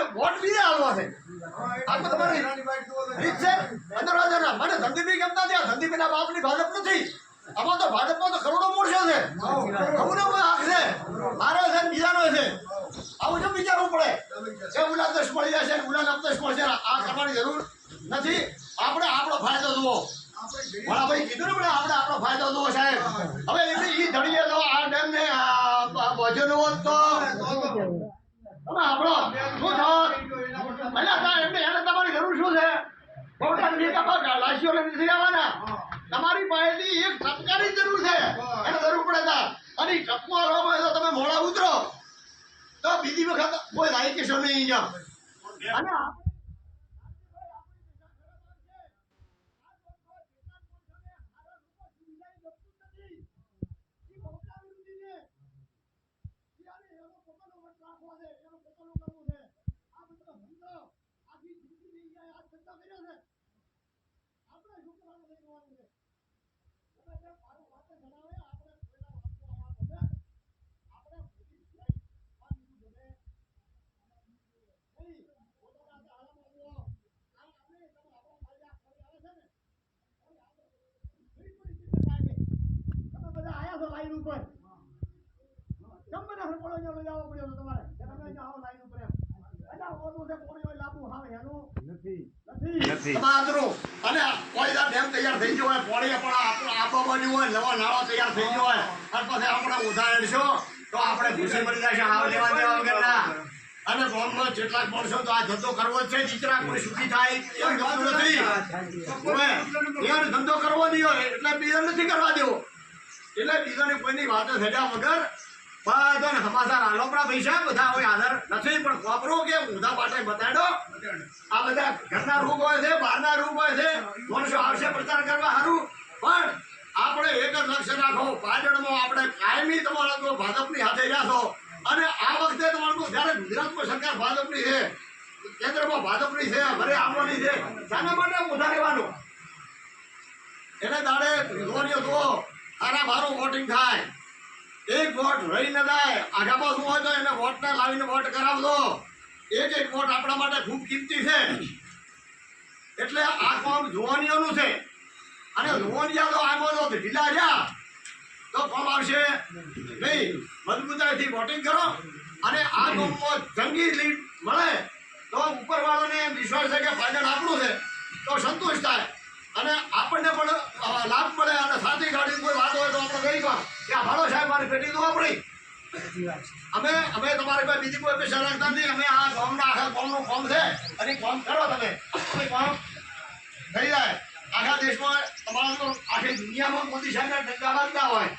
અને વોટ બીજે હાલવા છે. આ તો તમારી રીત છે? અંદર હાજરના. મને સંદીપભાઈ કેમ ના થયા? સંદીપભાઈના બાપની ભાજપ નથી. આમાં છે. છે. છે છે. આવું જેમ વિચારવું પડે? કે ઉલા દસ મળી જશે ઉલા દસ મળશે આ કરવાની જરૂર નથી. આપણે આપણો ફાયદો જુઓ. ભાઈ કીધું ને આપણે આપણે આપણો ફાયદો જુઓ સાહેબ. હવે એ ધડીએ તો આ ડેમ ને વજન હોત તો તમે આપણો શું થાત એટલે તા એમને એને તમારી જરૂર શું છે ખોટા નથી તમારા લાશીઓ લઈને નથી આવવાના તમારી પાસેથી એક ટપકાની જરૂર છે એને જરૂર પડે તા અને ટપકો હાલવા હોય તો તમે મોડા ઉતરો તો બીજી વખત કોઈ લાયક કહેશો નહીં અહીંયા અને આ- તમે બધા આયા છો લાઈન ઉપર અહીંયા લઈ આવવો પડ્યો છે તમારે તમે આવો લાઈન ઉપર એમ એટલે ઓલું છે કોણી લાંબુ હાવે એનું નથી. નથી. તમારું અને કોઈ દા ડેમ તૈયાર થઈ ગયો હોય પોણી પણ આપણો આપવા બન્યું હોય, નવો નાળો તૈયાર થઈ ગયો હોય. અને પછી આપણે ઉધા છો તો આપણે ભૂસી મળી જશે આવ લેવા દેવા વગરના. અને ગામમાં જેટલા માણસો તો આ ધંધો કરવો જ છે, દીકરા કોઈ સુખી થાય, એમ ગમતું નથી. હવે ધંધો કરવો નહીં હોય, એટલે બીજા નથી કરવા દેવો. એટલે બીજાની કોઈની વાતો થયા વગર બધાને હમાસા રાલોપડા પૈસા બધા હોય આધાર નથી, પણ કોપરો કે ઊંધા પાટે બતાડો. આ બધા ઘરના રૂપ હોય છે, બહારના રૂપ હોય છે, મનુષ્ય આવશે પ્રચાર કરવા સારું પણ આપણે એક જ લક્ષ્ય રાખો, પાટણમાં આપણે કાયમી તમારા તો ભાજપની હાથે છો. અને આ વખતે તમારું જ્યારે ગુજરાતમાં સરકાર ભાજપની છે, કેન્દ્રમાં ભાજપની છે ઘરે આવવાની છે, શાના માટે ઉધા રહેવાનું. એને દાડે ધોરીઓ જુઓ આના મારું વોટિંગ થાય. એક વોટ રહીને જાય. આગા બાજુ હોય તો એને વોટને લાવીને વોટ કરાવજો. એક એક વોટ આપણા માટે ખૂબ કિંમતી છે. એટલે આ કામ જુવાનીઓનું છે? અને જોવાનિયા તો આમાં તો ઢીલા રહ્યા. તો કોમ આવશે? નહીં. મજબૂતાઈથી વોટિંગ કરો. અને આ ફોર્મમાં જંગી લીડ મળે, તો ઉપરવાળાને વિશ્વાસ છે કે ફાયદા આપણું છે. તો સંતોષ થાય. અને આપણને પણ લાભ મળે અને સાચી ગાડી કોઈ વાત હોય તો આપણે કહી કહો કે આ ભાડો સાહેબ મારી પેટી તો આપણી અમે અમે તમારી પાસે બીજી કોઈ પૈસા રાખતા નથી અમે આ ગામના આખા ગામનું કામ છે. અને કામ કરો તમે. કામ થઈ જાય. આખા દેશમાં તમારા આખી દુનિયામાં મોદી સાહેબના ડંકા વાગતા હોય.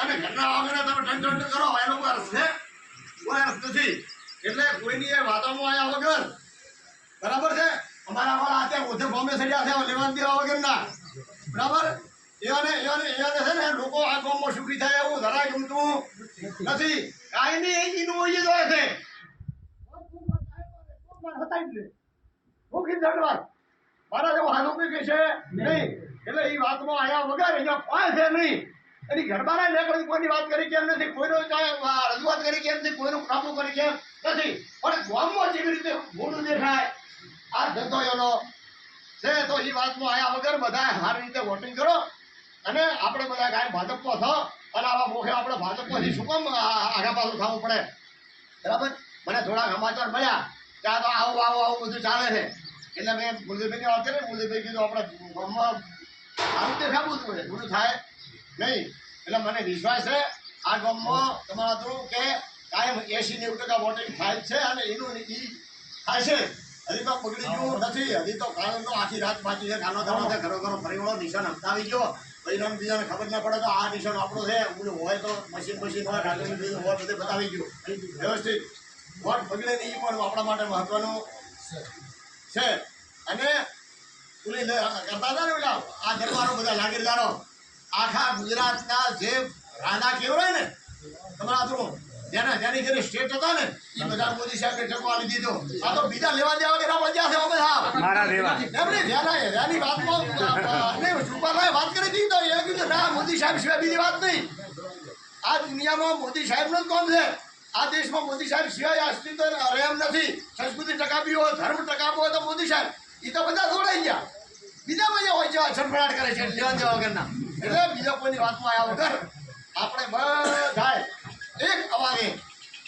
અને ઘરના વાગને તમે ટંટન કરો એનો કોઈ અર્થ છે? કોઈ અર્થ નથી. એટલે કોઈની એ વાતોમાં આવ્યા વગર બરાબર છે? અમારા વાળા અત્યારે ઓછે બોમ્બે સડ્યા છે લેવાન દેવા વગરના. બરાબર? એવાને એવાને એવાને છે ને થાય એવું જરાય ગમતું નથી. કાંઈ નહીં એનું જ છે મારા જેવો હાથું કે છે એટલે એ વાતમાં આયા વગર અહીંયા કોઈ છે નહીં. એની ઘરબારા ને કોઈ કોઈની વાત કરી કેમ નથી? કોઈનો રજૂઆત કરી કેમ નથી? કોઈનું કામો કરી કેમ નથી? પણ ગામમાં જેવી રીતે મોડું દેખાય, આ ધંધો એનો છે, તો એ વાતમાં આયા વગર બધા સારી રીતે વોટિંગ કરો. અને આપણે બધા કાંઈ ભાજપમાં થ અને આવા મોખે આપણે ભાજપમાંથી શું કામ આગા પાછું થવું પડે? બરાબર? મને થોડા સમાચાર મળ્યા. કે આ તો આવું આવું આવું બધું ચાલે છે. એટલે મેં મુરલીભાઈની વાત કરી મુરલીભાઈ કીધું, આપણે ગામમાં આવું દેખાવું જ પડે બધું થાય નહીં. એટલે મને વિશ્વાસ છે, આ ગામમાં તમારા થ્રુ કે કાયમ એસી નેવું ટકા વોટિંગ થાય છે, અને એનું ઈ થાય છે. હજી તો પકડી ગયું નથી. હજી તો કાલ તો આખી રાત બાકી છે. કાનો દાડો છે. ઘરો ઘરો ફરી વળો નિશાન હમતાવી ગયો. પરિણામ બીજાને ખબર ના પડે તો આ નિશાન આપણું છે. ઓલું હોય તો મશીન મશીન હોય બીજું હોય, બધે બતાવી વ્યવસ્થિત. વોટ બગડે નહીં પણ આપણા માટે મહત્વનું છે. અને ઓલી લે- કરતા ને ઓલા આ દરબારો બધા જાગીરદારો. આખા ગુજરાતના જે રાજા કહેવાય ને? તમારા જેના જેની જેની સ્ટેટ હતા ને એ બધા મોદી સાહેબે ટેકો આપી દીધો. આ તો બીજા લેવા દેવા કે ના બચ્યા છે અમે મારા દેવા એમને જેના એની વાતમાં ને સુપાભાઈ વાત કરી હતી તો એ કીધું ના મોદી સાહેબ સિવાય બીજી વાત નહીં. આ દુનિયામાં મોદી સાહેબનું જ કામ છે? આ દેશમાં મોદી સાહેબ સિવાય અસ્તિત્વ રહેમ નથી. સંસ્કૃતિ ટકાવી હોય ધર્મ ટકાવો હોય તો મોદી સાહેબ. એ તો બધા જોડાઈ ગયા. બીજા બધા હોય છે છંભળાટ કરે છે લેવા દેવા વગરના. એટલે બીજા કોઈની વાતમાં આવ્યા વગર આપણે બધાએ એક અવાજે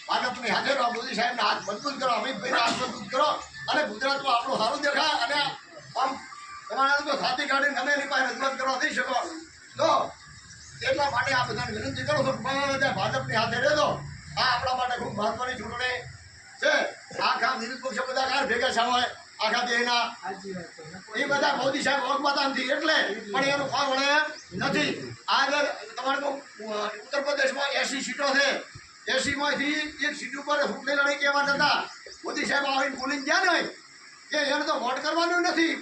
ભાજપની હાજર મોદી સાહેબને હાથ મજબૂત કરો અમિતભાઈને હાથ મજબૂત કરો અને ગુજરાતમાં આપણું સારું દેખાય અને આમ તમારા તો સાથી કાઢીને તમે એની પાસે રજૂઆત કરવા થઈ શકો. તો એટલા માટે આ બધાને વિનંતી કરું છું બધા ભાજપની હાથે રહેજો. આ આપણા માટે ખૂબ મહત્વની ચૂંટણી છે. આખા વિરોધ પક્ષો બધા કાર ભેગા છે હોય. આખા દેહના એ બધા મોદી સાહેબ ઓળખતા નથી એટલે પણ એનું ફળ વળે નથી. આગળ તમારે ઉત્તર પ્રદેશમાં એસી સીટો છે. એસીમાંથી એક સીટ ઉપર ચૂંટણી લડાઈ કહેવા જતા મોદી સાહેબ આવીને બોલીને ગયા ને કે એને તો વોટ કરવાનું નથી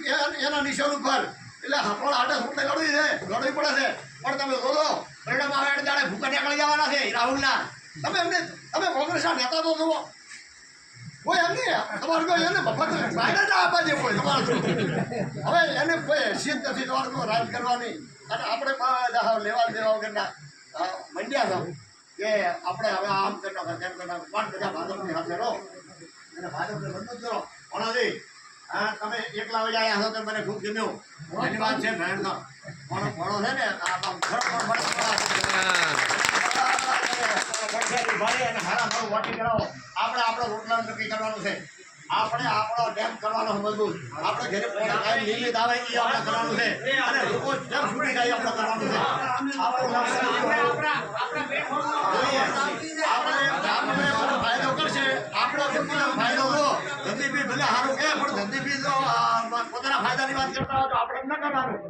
એના નિશાન ઉપર. એટલે પણ હાટે ચૂંટણી લડવી છે, લડવી પડે છે. પણ તમે બોલો પરિણામ આવે એટલે જાણે ભૂકા નીકળી જવાના છે, રાહુલના. તમે એમને, તમે કોંગ્રેસના નેતા તો જુઓ. કોઈ એમ નહીં તમારે કોઈ એને મફત ફાયદા ના આપવા દે કોઈ તમારે હવે એને કોઈ હેસિયત નથી તમારે રાજ કરવાની. અને આપણે લેવા દેવા વગરના મંડ્યા છો કે આપણે હવે આમ કરતા હતા તેમ કરતા હતા. પણ બધા ભાજપની સાથે રહો. અને ભાજપને મજબૂત કરો. ભણાજી હા તમે એકલા વજા આવ્યા છો તો મને ખૂબ ગમ્યું. એની વાત છે ભેણનો ભણો ભણો છે ને આમ ખરો ખરો ભાઈ અને હારા ભાવ વોટિંગ કરાવો આપણે આપણો રોટલા નક્કી કરવાનું છે? આપણે આપણો ડેમ કરવાનો મજબૂત આપણે ઘરે પોણા નિયમિત આવે એ આપણે કરવાનું છે. અને લોકો જેમ છૂટી જાય આપણે કરવાનું છે. આપણે ફાયદો કરશે. આપણો વ્યક્તિગત ફાયદો લો. ધંધીબી ભલે સારું કે પણ ધંધીબી જો અ, પોતાના ફાયદાની વાત કરતા હોય તો આપણે ન કરવાનું.